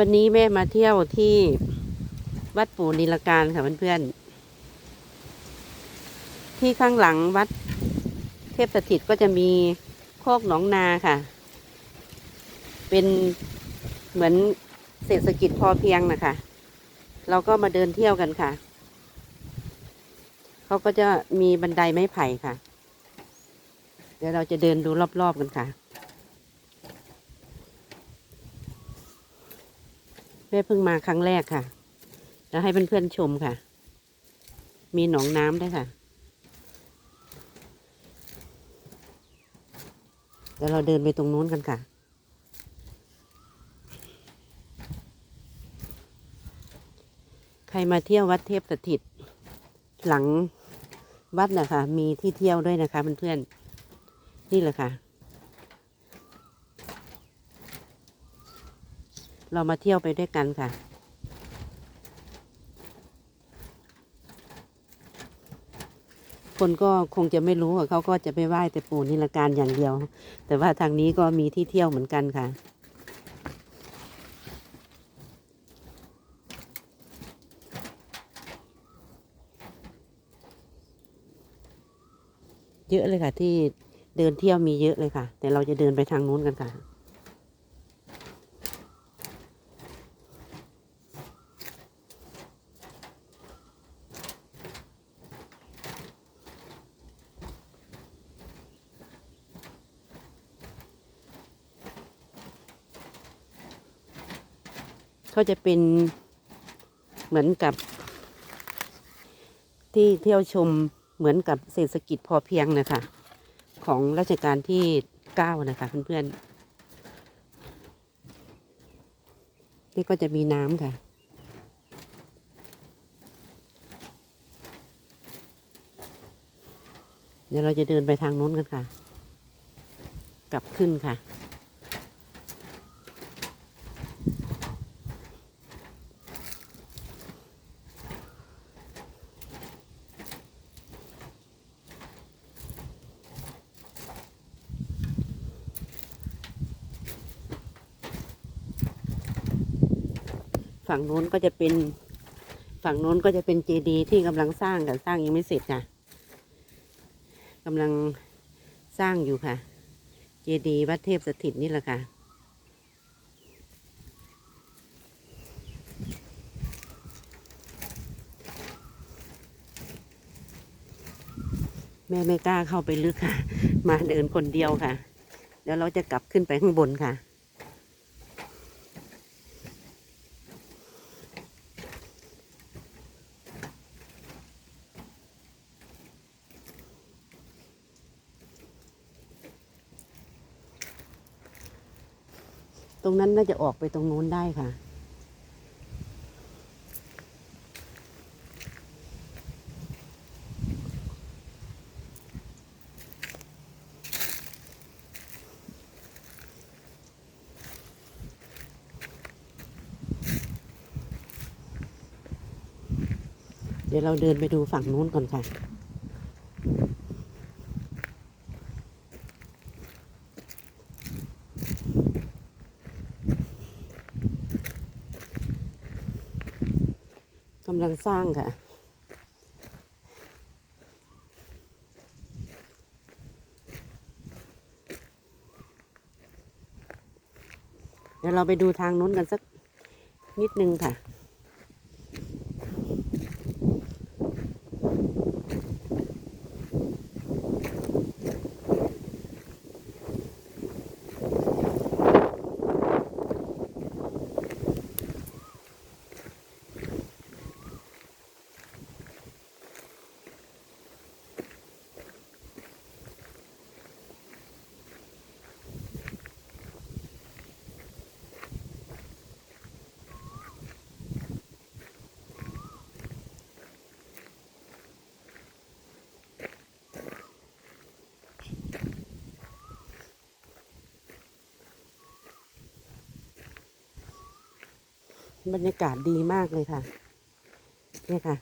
วันนี้แม่มาเที่ยวที่วัดปู่นิลการค่ะเพื่อนๆ ที่ข้างหลังวัดเทพสถิตก็จะมีโคกหนองนาค่ะ เป็นเหมือนเศรษฐกิจพอเพียงนะคะ เราก็มาเดินเที่ยวกันค่ะ เขาก็จะมีบันไดไม้ไผ่ค่ะ เดี๋ยวเราจะเดินดูรอบๆกันค่ะ แม่เพิ่งมาครั้งแรกค่ะ แล้วให้เพื่อนๆชมค่ะ มีหนองน้ำด้วยค่ะเดี๋ยวเราเดินไปตรงนู้นกันค่ะ ใครมาเที่ยววัดเทพสถิต หลังวัดนะคะ มีที่เที่ยวด้วยนะคะเพื่อนๆนี่แหละค่ะ เรามาเที่ยวไปด้วยกันค่ะ คนก็คงจะไม่รู้อะเขาก็จะไปไหว้แต่ปู่นิลการอย่างเดียว แต่ว่าทางนี้ก็มีที่เที่ยวเหมือนกันค่ะเยอะเลยค่ะที่เดินเที่ยวมีเยอะเลยค่ะ แต่เราจะเดินไปทางนู้นกันค่ะ เขาจะเป็นเหมือนกับ ที่เที่ยวชมเหมือนกับเศรษฐกิจพอเพียงนะคะ ของรัชกาลที่เก้านะคะเพื่อนๆ นี่ก็จะมีน้ำค่ะเดี๋ยวเราจะเดินไปทางโน้นกันค่ะ กลับขึ้นค่ะ ฝั่งโน้นก็จะเป็นฝั่งโน้นก็จะเป็นเจดีย์ที่กำลังสร้างกันสร้างยังไม่เสร็จค่ะกำลังสร้างอยู่ค่ะ เจดีย์วัดเทพสถิตนี่แหละค่ะแม่ไม่กล้าเข้าไปลึกค่ะ มาเดินคนเดียวค่ะเดี๋ยวเราจะกลับขึ้นไปข้างบนค่ะ รงนั้นน่าจะออกไปตรงโน้นได้ค่ะ เดี๋ยวเราเดินไปดูฝั่งนู้นก่อนค่ะ ลังสร้างค่ะ เดี๋ยวเราไปดูทางนู้นกันสักนิดนึงค่ะ บรรยากาศดีมากเลยค่ะ เนี่ยค่ะ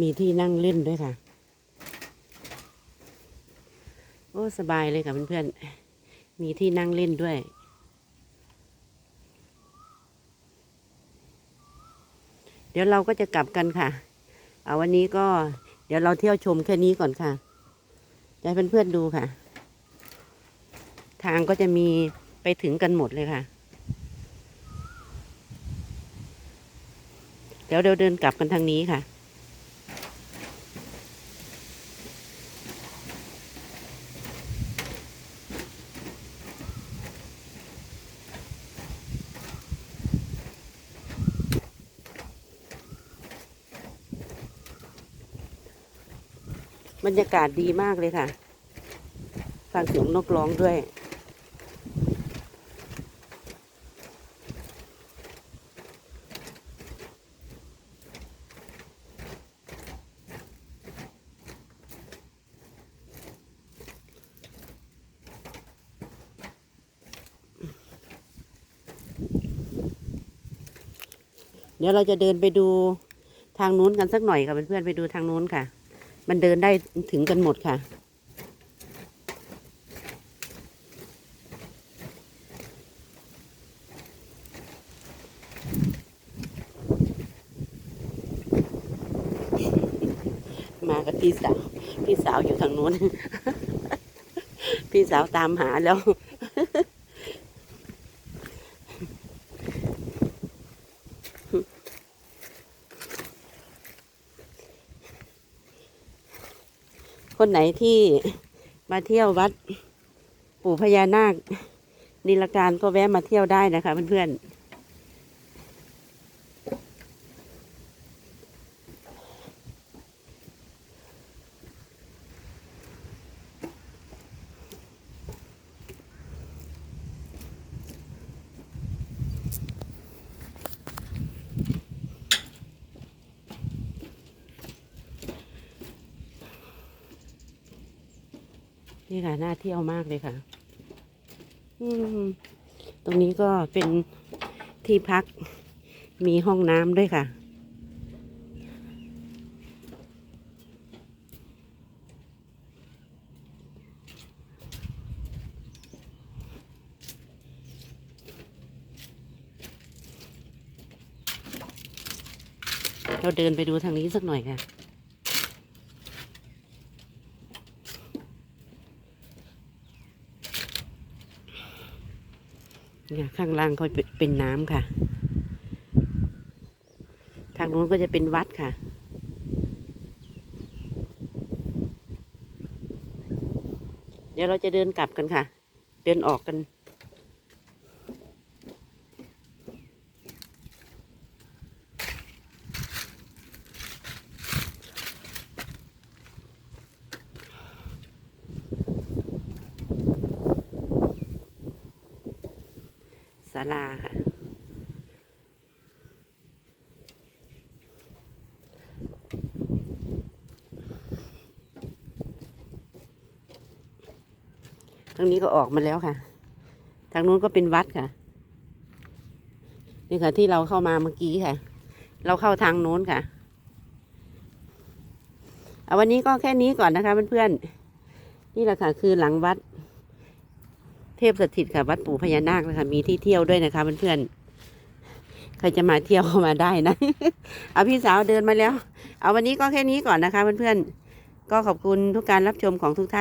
มีที่นั่งเล่นด้วยค่ะ โอ้สบายเลยค่ะเพื่อนๆ มีที่นั่งเล่นด้วย เดี๋ยวเราก็จะกลับกันค่ะ เอาวันนี้ก็เดี๋ยวเราเที่ยวชมแค่นี้ก่อนค่ะจะให้เพื่อนๆดูค่ะ ทางก็จะมีไปถึงกันหมดเลยค่ะ เดี๋ยวเราเดินกลับกันทางนี้ค่ะ บรรยากาศดีมากเลยค่ะ ฟังเสียงนกร้องด้วย เดี๋ยวเราจะเดินไปดูทางนู้นกันสักหน่อยค่ะเพื่อนๆไปดูทางนู้นค่ะ มันเดินได้ถึงกันหมดค่ะ มากับพี่สาว พี่สาวอยู่ทางนู้น พี่สาวตามหาแล้ว คนไหนที่มาเที่ยววัด ปู่พญานาคนิลการก็แวะมาเที่ยวได้นะคะเพื่อนๆ นี่ค่ะน่าเที่ยวมากเลยค่ะ อืมตรงนี้ก็เป็นที่พักมีห้องน้ำด้วยค่ะ เราเดินไปดูทางนี้สักหน่อยค่ะ เนี่ยข้างล่างก็เป็นน้ำค่ะ ทางนู้นก็จะเป็นวัดค่ะ เดี๋ยวเราจะเดินกลับกันค่ะ เดินออกกันาลาค่ะ ทางนี้ก็ออกมาแล้วค่ะ ทางนู้นก็เป็นวัดค่ะ นี่ค่ะที่เราเข้ามาเมื่อกี้ค่ะ เราเข้าทางโน้นค่ะเอาวันนี้ก็แค่นี้ก่อนนะคะเพื่อนๆนี่แหละค่ะคือหลังวัด เทพสถิตค่ะ วัดปู่พญานาคนะคะมีที่เที่ยวด้วยนะคะเพื่อนๆใครจะมาเที่ยวก็มาได้นะ เอาพี่สาวเดินมาแล้ว เอาวันนี้ก็แค่นี้ก่อนนะคะเพื่อนๆก็ขอบคุณทุกการรับชมของทุกท่าน